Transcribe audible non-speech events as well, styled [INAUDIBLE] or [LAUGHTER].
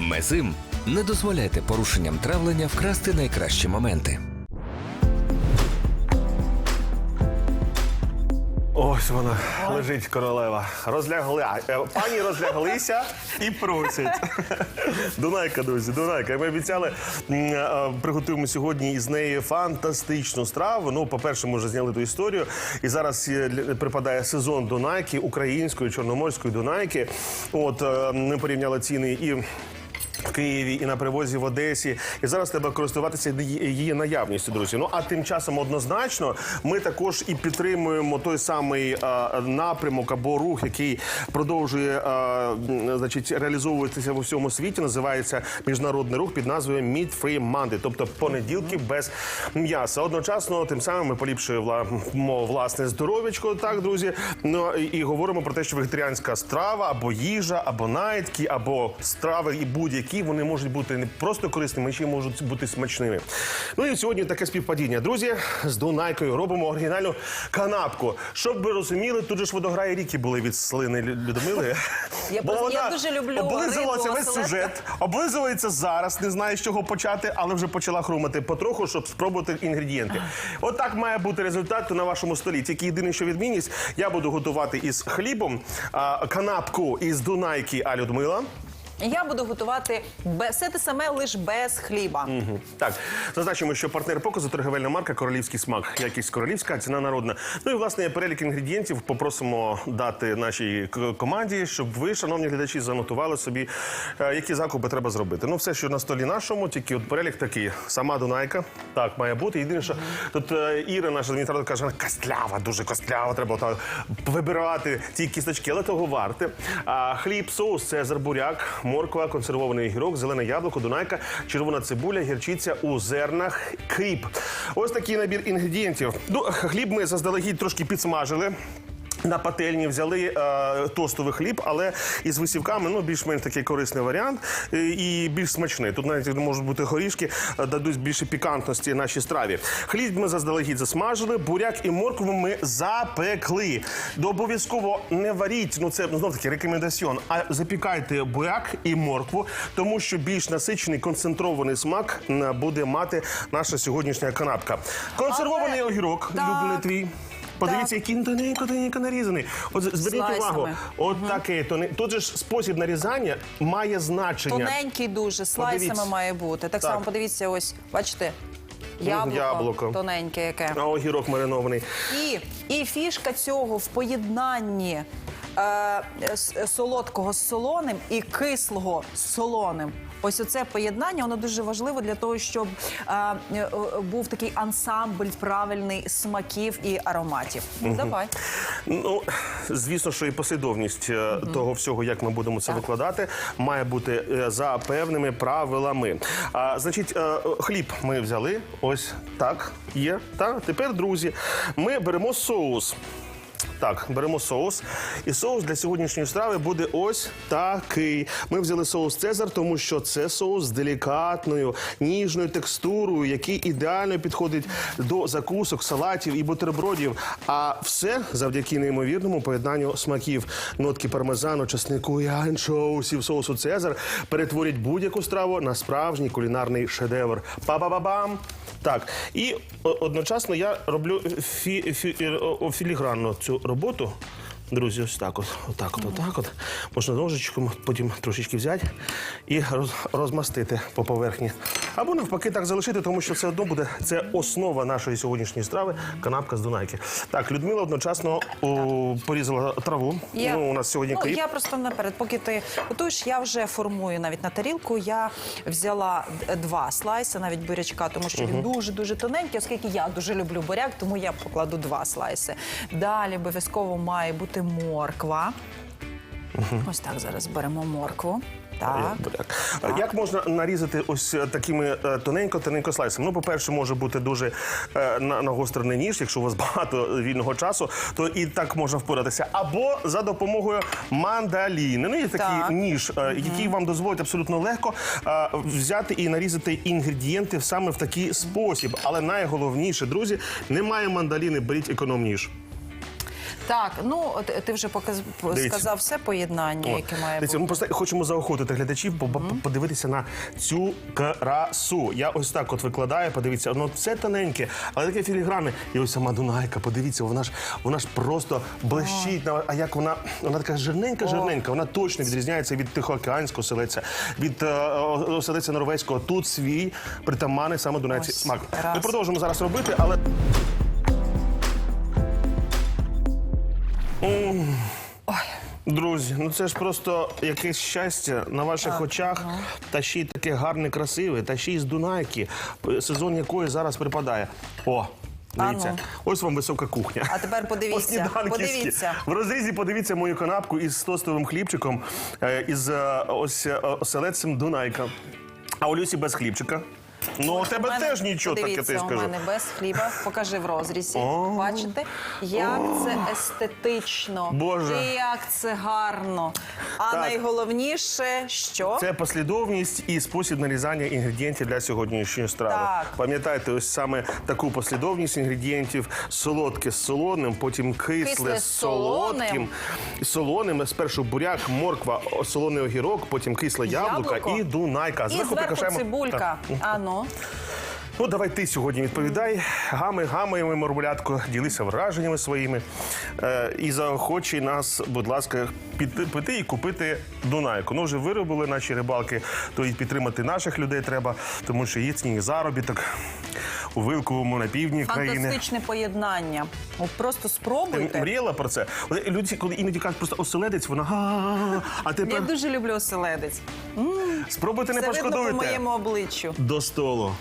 Мезим не дозволяйте порушенням травлення вкрасти найкращі моменти. Ось вона лежить королева. Розлягла. Е, Пані розляглися і просять. Дунайка, друзі, Дунайка. Ми обіцяли, е, приготуємо сьогодні із неї фантастичну страву. Ну, по-перше, ми вже зняли ту історію. І зараз е, припадає сезон Дунайки, української, чорноморської Дунайки. От е, ми порівняли ціни і. В Києві і на привозі в Одесі, і зараз треба користуватися її наявністю, друзі. Ну а тим часом однозначно ми також і підтримуємо той самий е, напрямок або рух, який продовжує е, значить реалізовуватися в усьому світі. Називається міжнародний рух під назвою Meat Free Monday, тобто понеділки без м'яса. Одночасно, тим самим ми поліпшуємо власне здоров'ячко. Так, друзі. Ну і говоримо про те, що вегетаріанська страва або їжа, або найтки, або страви і будь-які вони можуть бути не просто корисними, ще й можуть бути смачними. Ну і сьогодні таке співпадіння. Друзі, з Дунайкою робимо оригінальну канапку. Щоб ви розуміли, тут же ж водограє ріки були від слини Людмили. Я [LAUGHS] Бо просто- я вона дуже люблю облизувалася рибу, весь сюжет, облизується зараз, не знає, з чого почати, але вже почала хрумати потроху, щоб спробувати інгредієнти. От має бути результат на вашому столі. Тільки єдине, що відмінність, я буду готувати із хлібом а, канапку із Дунайки А Людмила. Я буду готувати без все те саме, лише без хліба. Так, зазначимо, що партнер показу торговельна марка Королівський смак. Якість королівська, ціна народна. Ну і власне перелік інгредієнтів попросимо дати нашій команді, щоб ви, шановні глядачі, занотували собі, е, які закупи треба зробити. Ну, все, що на столі нашому, тільки от перелік такий. Сама Дунайка. Так, має бути. Єдине, що тут е, Іра, наша адміністратор, каже, вона костлява, дуже костлява, треба вибирати ті кісточки, але того варте. А хліб, соус, цезар, буряк, морква, консервований гірок, зелене яблуко, дунайка, червона цибуля, гірчиця у зернах, кріп. Ось такий набір інгредієнтів. Ну, хліб ми заздалегідь трошки підсмажили. На пательні взяли е, тостовий хліб, але із висівками ну більш-менш такий корисний варіант е, і більш смачний. Тут навіть можуть бути горішки, е, дадуть більше пікантності нашій страві. Хліб ми заздалегідь засмажили, буряк і моркву ми запекли. До обов'язково не варіть, ну це знов таки рекомендаціон, а запікайте буряк і моркву, тому що більш насичений концентрований смак буде мати наша сьогоднішня канапка. Консервований Але- огірок, Так. люблений твій. Подивіться, який він тоненько, тоненько нарізаний. От зверніть Слайсами. увагу, от таке тоне- Тут же ж спосіб нарізання має значення. Тоненький дуже, слайсами Подивіться. має бути. Так, Так. само подивіться, ось, бачите, яблуко, яблуко. тоненьке яке. А огірок маринований. І, і фішка цього в поєднанні е, с- солодкого з солоним і кислого з солоним. Ось оце поєднання, воно дуже важливо для того, щоб е, е, був такий ансамбль правильний смаків і ароматів. Давай. Ну, звісно, що і послідовність е, того всього, як ми будемо це викладати, має бути е, за певними правилами. А, значить, е, хліб ми взяли. Ось так є. Та тепер, друзі, ми беремо соус. Так, беремо соус. І соус для сьогоднішньої страви буде ось такий. Ми взяли соус Цезар, тому що це соус з делікатною, ніжною текстурою, який ідеально підходить до закусок, салатів і бутербродів. А все завдяки неймовірному поєднанню смаків. Нотки пармезану, часнику і анчоусів соусу Цезар перетворять будь-яку страву на справжній кулінарний шедевр. Па-ба-ба-бам! Так, і одночасно я роблю фі, цю роботу. Друзі, ось так от, отак от, отак от. Можна ножичком потім трошечки взяти і роз, розмастити по поверхні. Або навпаки так залишити, тому що все одно буде це основа нашої сьогоднішньої страви канапка з Дунайки. Так, Людмила одночасно о, порізала траву. Ну, у нас сьогодні ну, кріп. я просто наперед, поки ти готуєш, я вже формую навіть на тарілку. Я взяла два слайси, навіть бурячка, тому що він дуже дуже тоненький, оскільки я дуже люблю буряк, тому я покладу два слайси. Далі обов'язково має бути морква. Ось так зараз беремо моркву. Так. А Як можна нарізати ось е, такими тоненько-тоненько слайсами? Ну, по-перше, може бути дуже е, на- нагострений ніж, якщо у вас [LAUGHS] багато вільного часу, то і так можна впоратися. Або за допомогою мандаліни. Ну, є такий Так. ніж, е, який вам дозволить абсолютно легко е, взяти і нарізати інгредієнти саме в такий спосіб. Але найголовніше, друзі, немає мандаліни, беріть економ-ніж. Так, ну от ти вже показ... Сказав все поєднання, От. яке має бути. Ми просто хочемо заохотити глядачів, по- по- подивитися на цю красу. Я ось так от викладаю, подивіться, воно все тоненьке, але таке філігране. І ось сама Дунайка, подивіться, вона ж вона ж просто блищить. На- А як вона, вона така жирненька, жирненька. Вона точно відрізняється від тихоокеанського селеця, від е, о- оселеця норвезького. Тут свій притаманний саме Дунайці Ось, смак. раз. Ми продовжимо зараз робити, але. Друзі, ну це ж просто якесь щастя на ваших очах, та ще й таке гарне, красиве, та ще й з Дунайки, сезон якої зараз припадає. О, дивіться, Ану. ось вам висока кухня. А тепер подивіться, подивіться. В розрізі подивіться мою канапку із тостовим хлібчиком, е, із е, ось е, оселедцем Дунайка. А у Люсі без хлібчика. Ну, у тебе мене- теж нічого таке, ти у мене без хліба. Покажи в розрізі. О. Бачите, як це естетично, Боже. і як це гарно. А Так. найголовніше, що Це послідовність і спосіб нарізання інгредієнтів для сьогоднішньої страви. Так. Пам'ятайте, ось саме таку послідовність інгредієнтів: солодке з солоним, потім кисле, Кисле з з солодким, солоним. Спершу буряк, морква, о, солоний огірок, потім кисле яблуко, Яблуко. і дунайка. і зверху прикрашаємо- цибулька. Так. А ну. Ну, давай ти сьогодні відповідай. Гами, гамаємо, мармулятко, ділися враженнями своїми. Е, і заохочуй нас, будь ласка, піти і купити Дунайку. Ну, вже виробили наші рибалки, то і підтримати наших людей треба, тому що їхній заробіток у Вилковому на півдні країни. Фантастичне поєднання. От просто Ти спробуйте. мріяла про це? От Люди, коли іноді кажуть, просто оселедець, вона. А Я тепер дуже люблю оселедець. спробуйте не Це видно по моєму обличчю. До столу.